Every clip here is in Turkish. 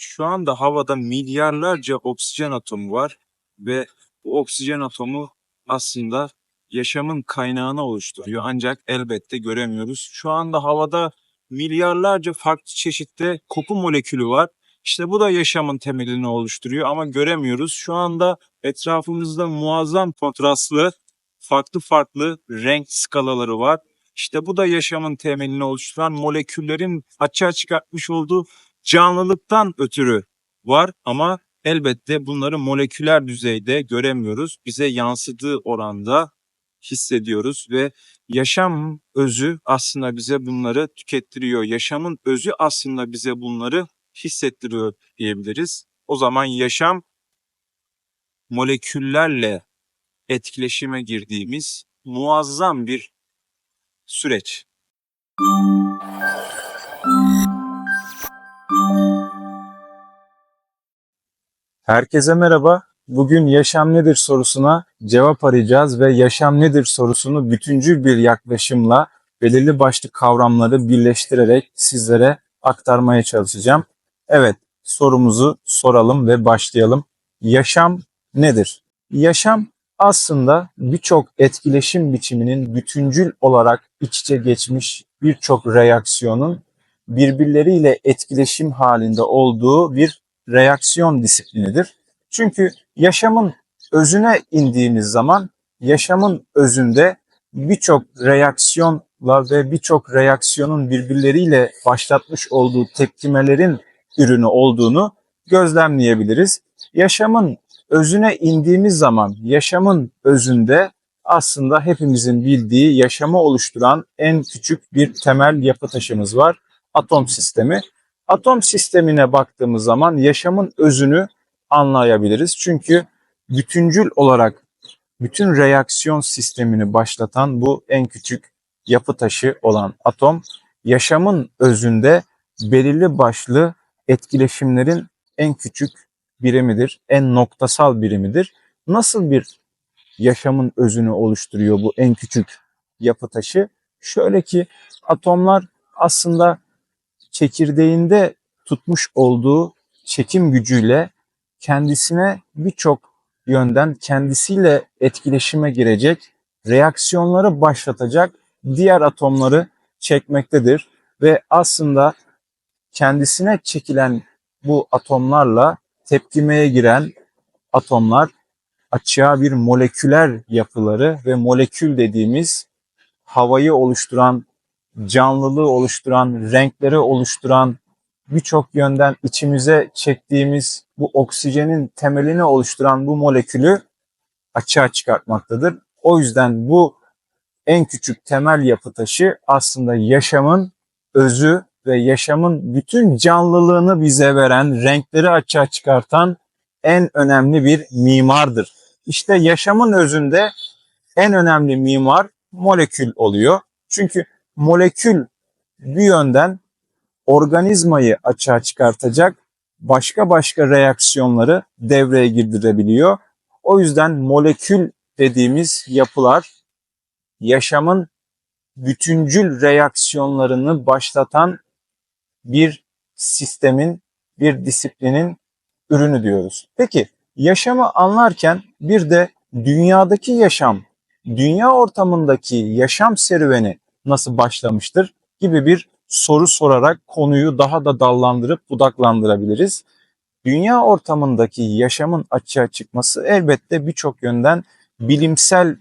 Şu anda havada milyarlarca oksijen atomu var ve bu oksijen atomu aslında yaşamın kaynağını oluşturuyor. Ancak elbette göremiyoruz. Şu anda havada milyarlarca farklı çeşitte koku molekülü var. İşte bu da yaşamın temelini oluşturuyor ama göremiyoruz. Şu anda etrafımızda muazzam kontrastlı farklı farklı renk skalaları var. İşte bu da yaşamın temelini oluşturan moleküllerin açığa çıkartmış olduğu canlılıktan ötürü var ama elbette bunları moleküler düzeyde göremiyoruz. Bize yansıdığı oranda hissediyoruz ve yaşam özü aslında bize bunları tükettiriyor. Yaşamın özü aslında bize bunları hissettiriyor diyebiliriz. O zaman yaşam moleküllerle etkileşime girdiğimiz muazzam bir süreç. Herkese merhaba. Bugün yaşam nedir sorusuna cevap arayacağız ve yaşam nedir sorusunu bütüncül bir yaklaşımla belirli başlı kavramları birleştirerek sizlere aktarmaya çalışacağım. Evet, sorumuzu soralım ve başlayalım. Yaşam nedir? Yaşam aslında birçok etkileşim biçiminin bütüncül olarak iç içe geçmiş birçok reaksiyonun birbirleriyle etkileşim halinde olduğu bir reaksiyon disiplinidir. Çünkü yaşamın özüne indiğimiz zaman yaşamın özünde birçok reaksiyonla ve birçok reaksiyonun birbirleriyle başlatmış olduğu tepkimelerin ürünü olduğunu gözlemleyebiliriz. Yaşamın özüne indiğimiz zaman yaşamın özünde aslında hepimizin bildiği yaşamı oluşturan en küçük bir temel yapı taşımız var. Atom sistemi. Atom sistemine baktığımız zaman yaşamın özünü anlayabiliriz. Çünkü bütüncül olarak bütün reaksiyon sistemini başlatan bu en küçük yapı taşı olan atom yaşamın özünde belirli başlı etkileşimlerin en küçük birimidir, en noktasal birimidir. Nasıl bir yaşamın özünü oluşturuyor bu en küçük yapı taşı? Şöyle ki atomlar aslında çekirdeğinde tutmuş olduğu çekim gücüyle kendisine birçok yönden kendisiyle etkileşime girecek, reaksiyonları başlatacak diğer atomları çekmektedir ve aslında kendisine çekilen bu atomlarla tepkimeye giren atomlar açığa bir moleküler yapıları ve molekül dediğimiz havayı oluşturan, canlılığı oluşturan, renkleri oluşturan, birçok yönden içimize çektiğimiz bu oksijenin temelini oluşturan bu molekülü açığa çıkartmaktadır. O yüzden bu en küçük temel yapı taşı aslında yaşamın özü ve yaşamın bütün canlılığını bize veren, renkleri açığa çıkartan en önemli bir mimardır. İşte yaşamın özünde en önemli mimar molekül oluyor. Çünkü molekül bir yönden organizmayı açığa çıkartacak başka başka reaksiyonları devreye girdirebiliyor. O yüzden molekül dediğimiz yapılar yaşamın bütüncül reaksiyonlarını başlatan bir sistemin, bir disiplinin ürünü diyoruz. Peki yaşamı anlarken bir de dünyadaki yaşam, dünya ortamındaki yaşam serüveni nasıl başlamıştır gibi bir soru sorarak konuyu daha da dallandırıp budaklandırabiliriz. Dünya ortamındaki yaşamın açığa çıkması elbette birçok yönden bilimsel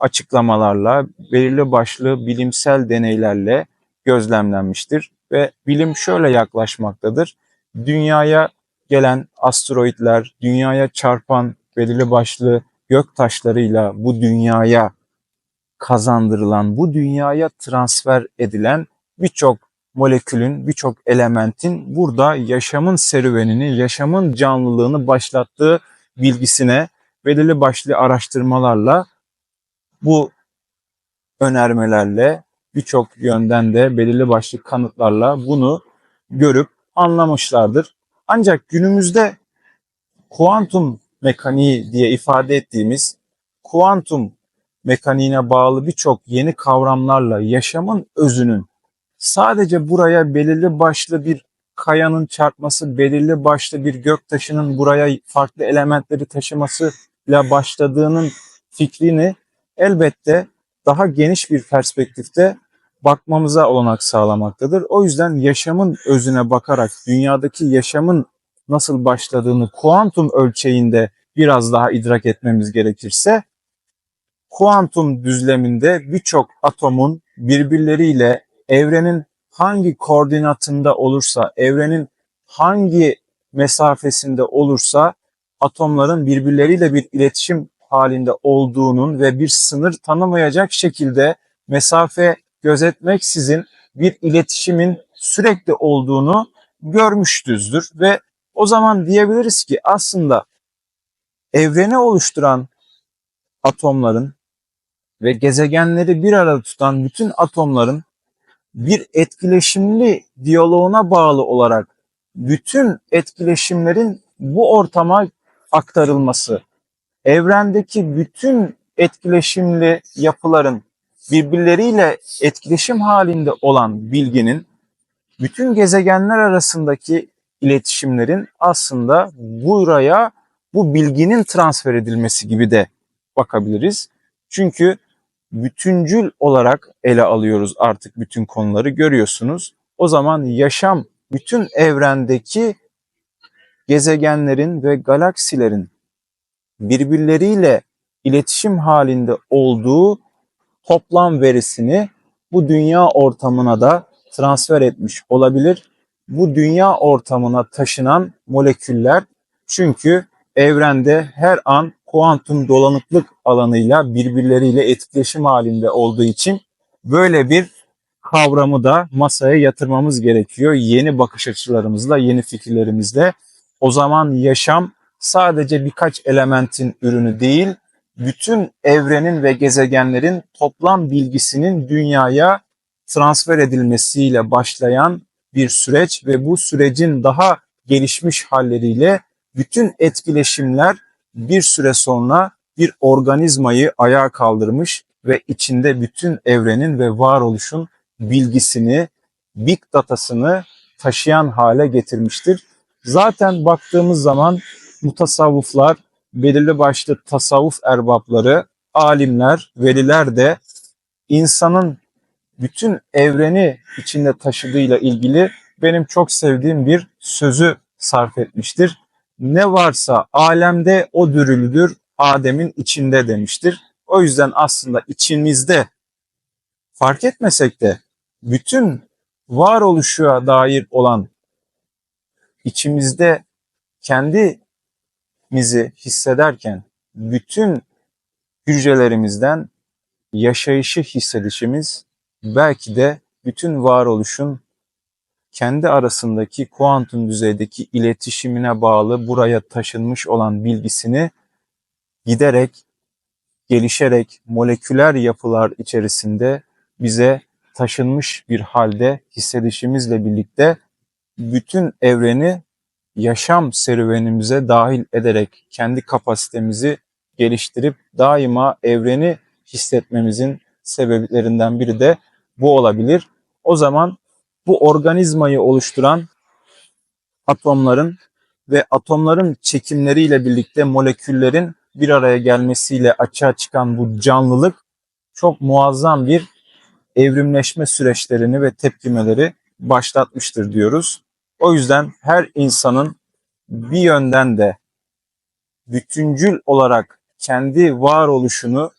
açıklamalarla, belirli başlı bilimsel deneylerle gözlemlenmiştir ve bilim şöyle yaklaşmaktadır. Dünyaya gelen asteroidler, dünyaya çarpan belirli başlı gök taşlarıyla bu dünyaya kazandırılan, bu dünyaya transfer edilen birçok molekülün, birçok elementin burada yaşamın serüvenini, yaşamın canlılığını başlattığı bilgisine belirli başlı araştırmalarla bu önermelerle birçok yönden de belirli başlı kanıtlarla bunu görüp anlamışlardır. Ancak günümüzde kuantum mekaniği diye ifade ettiğimiz kuantum mekaniğine bağlı birçok yeni kavramlarla yaşamın özünün sadece buraya belirli başlı bir kayanın çarpması, belirli başlı bir göktaşının buraya farklı elementleri taşımasıyla başladığının fikrini elbette daha geniş bir perspektifte bakmamıza olanak sağlamaktadır. O yüzden yaşamın özüne bakarak dünyadaki yaşamın nasıl başladığını kuantum ölçeğinde biraz daha idrak etmemiz gerekirse kuantum düzleminde birçok atomun birbirleriyle evrenin hangi koordinatında olursa, evrenin hangi mesafesinde olursa atomların birbirleriyle bir iletişim halinde olduğunun ve bir sınır tanımayacak şekilde mesafe gözetmeksizin bir iletişimin sürekli olduğunu görmüştüzdür. Ve o zaman diyebiliriz ki aslında evreni oluşturan atomların ve gezegenleri bir arada tutan bütün atomların bir etkileşimli diyaloğuna bağlı olarak bütün etkileşimlerin bu ortama aktarılması, evrendeki bütün etkileşimli yapıların birbirleriyle etkileşim halinde olan bilginin bütün gezegenler arasındaki iletişimlerin aslında buraya bu bilginin transfer edilmesi gibi de bakabiliriz. Çünkü bütüncül olarak ele alıyoruz artık bütün konuları görüyorsunuz. O zaman yaşam bütün evrendeki gezegenlerin ve galaksilerin birbirleriyle iletişim halinde olduğu toplam verisini bu dünya ortamına da transfer etmiş olabilir. Bu dünya ortamına taşınan moleküller çünkü evrende her an kuantum dolanıklık alanıyla birbirleriyle etkileşim halinde olduğu için böyle bir kavramı da masaya yatırmamız gerekiyor. Yeni bakış açılarımızla, yeni fikirlerimizle. O zaman yaşam sadece birkaç elementin ürünü değil, bütün evrenin ve gezegenlerin toplam bilgisinin dünyaya transfer edilmesiyle başlayan bir süreç ve bu sürecin daha gelişmiş halleriyle bütün etkileşimler bir süre sonra bir organizmayı ayağa kaldırmış ve içinde bütün evrenin ve varoluşun bilgisini, big datasını taşıyan hale getirmiştir. Zaten baktığımız zaman mutasavvıflar, belirli başlı tasavvuf erbapları, alimler, veliler de insanın bütün evreni içinde taşıdığıyla ilgili benim çok sevdiğim bir sözü sarf etmiştir. Ne varsa alemde o dürülüdür, Adem'in içinde demiştir. O yüzden aslında içimizde fark etmesek de bütün varoluşa dair olan içimizde kendimizi hissederken bütün hücrelerimizden yaşayışı hissedişimiz belki de bütün varoluşun kendi arasındaki kuantum düzeydeki iletişimine bağlı buraya taşınmış olan bilgisini giderek, gelişerek moleküler yapılar içerisinde bize taşınmış bir halde hissedişimizle birlikte bütün evreni yaşam serüvenimize dahil ederek kendi kapasitemizi geliştirip daima evreni hissetmemizin sebeplerinden biri de bu olabilir. O zaman bu organizmayı oluşturan atomların ve atomların çekimleriyle birlikte moleküllerin bir araya gelmesiyle açığa çıkan bu canlılık çok muazzam bir evrimleşme süreçlerini ve tepkimeleri başlatmıştır diyoruz. O yüzden her insanın bir yönden de bütüncül olarak kendi varoluşunu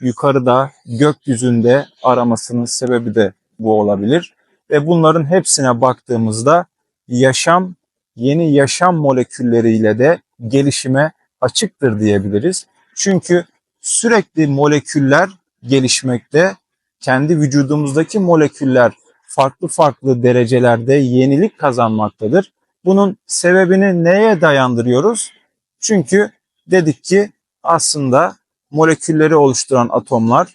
yukarıda, gökyüzünde aramasının sebebi de bu olabilir. Ve bunların hepsine baktığımızda yaşam, yeni yaşam molekülleriyle de gelişime açıktır diyebiliriz. Çünkü sürekli moleküller gelişmekte, kendi vücudumuzdaki moleküller farklı farklı derecelerde yenilik kazanmaktadır. Bunun sebebini neye dayandırıyoruz? Çünkü dedik ki aslında molekülleri oluşturan atomlar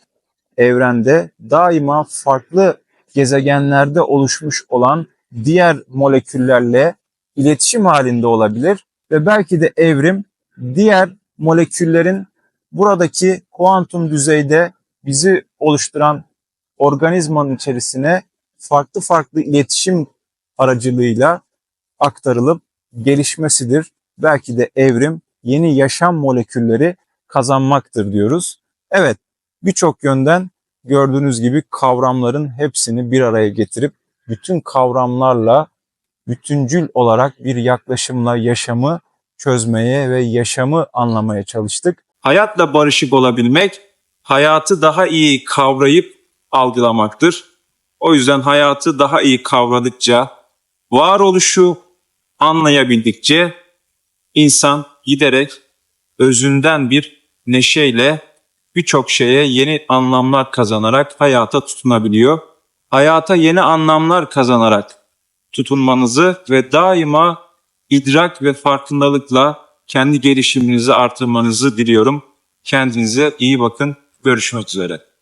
evrende daima farklı gezegenlerde oluşmuş olan diğer moleküllerle iletişim halinde olabilir ve belki de evrim diğer moleküllerin buradaki kuantum düzeyde bizi oluşturan organizmanın içerisine farklı farklı iletişim aracılığıyla aktarılıp gelişmesidir. Belki de evrim yeni yaşam molekülleri kazanmaktır diyoruz. Evet, birçok yönden gördüğünüz gibi kavramların hepsini bir araya getirip bütün kavramlarla bütüncül olarak bir yaklaşımla yaşamı çözmeye ve yaşamı anlamaya çalıştık. Hayatla barışık olabilmek, hayatı daha iyi kavrayıp algılamaktır. O yüzden hayatı daha iyi kavradıkça, varoluşu anlayabildikçe insan giderek özünden bir neşeyle birçok şeye yeni anlamlar kazanarak hayata tutunabiliyor. Hayata yeni anlamlar kazanarak tutunmanızı ve daima idrak ve farkındalıkla kendi gelişiminizi artırmanızı diliyorum. Kendinize iyi bakın. Görüşmek üzere.